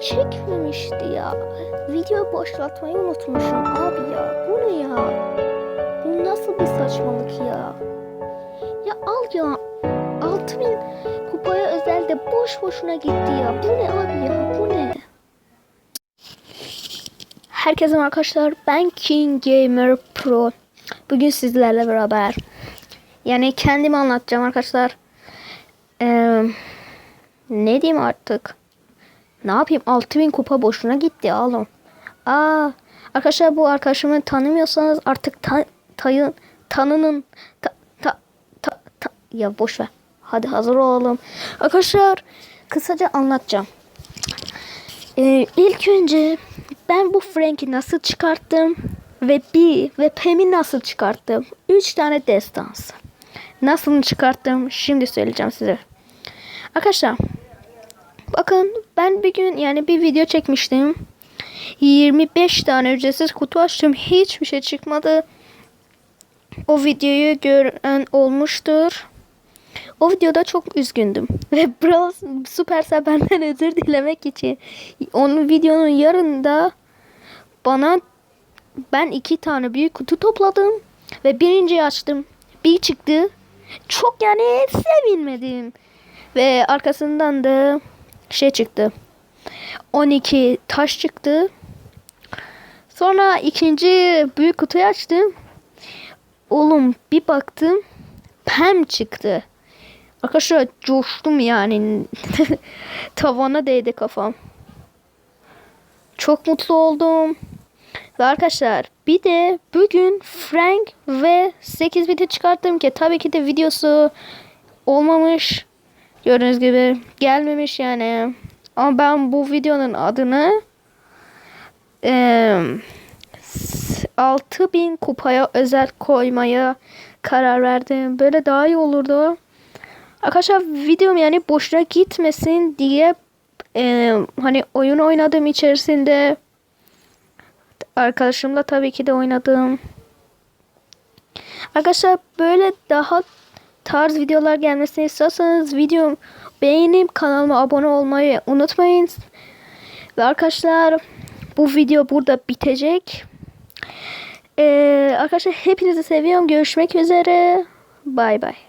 çekmemişti ya. Video başlatmayı unutmuşum abi ya. Bu ne ya? Bu nasıl bir saçmalık ya? Ya al ya. 6000 kupaya özel de boş boşuna gitti ya. Bu ne abi ya? Bu ne? Herkese arkadaşlar. Ben King Gamer Pro. Bugün sizlerle beraber yani kendimi anlatacağım arkadaşlar. Ee, ne diyeyim artık? Ne yapayım? 6000 kupa boşuna gitti oğlum. Aa, arkadaşlar bu arkadaşımı tanımıyorsanız artık ta, tayın, tanının ta, ta, ta, ta, ya boş ver. Hadi hazır olalım. Arkadaşlar kısaca anlatacağım. Ee, ilk önce ben bu Frank'i nasıl çıkarttım ve B ve Pam'i nasıl çıkarttım? Üç tane destans. Nasıl çıkarttım şimdi söyleyeceğim size. Arkadaşlar bakın ben bir gün yani bir video çekmiştim. 25 tane ücretsiz kutu açtım. Hiçbir şey çıkmadı. O videoyu gören olmuştur. O videoda çok üzgündüm. Ve Brawl Supercell benden özür dilemek için onun videonun yarında bana ben iki tane büyük kutu topladım ve birinciyi açtım. Bir çıktı. Çok yani sevinmedim. Ve arkasından da şey çıktı. 12 taş çıktı. Sonra ikinci büyük kutuyu açtım. Oğlum bir baktım. Pem çıktı. Arkadaşlar coştum yani. Tavana değdi kafam. Çok mutlu oldum. Ve arkadaşlar bir de bugün Frank ve 8 biti çıkarttım ki tabii ki de videosu olmamış. Gördüğünüz gibi gelmemiş yani. Ama ben bu videonun adını e, 6000 kupaya özel koymaya karar verdim. Böyle daha iyi olurdu. Arkadaşlar videom yani boşuna gitmesin diye e, hani oyun oynadığım içerisinde arkadaşımla tabii ki de oynadım. Arkadaşlar böyle daha tarz videolar gelmesini istiyorsanız videomu beğenip kanalıma abone olmayı unutmayın. Ve arkadaşlar bu video burada bitecek. Ee, arkadaşlar hepinizi seviyorum. Görüşmek üzere. Bay bay.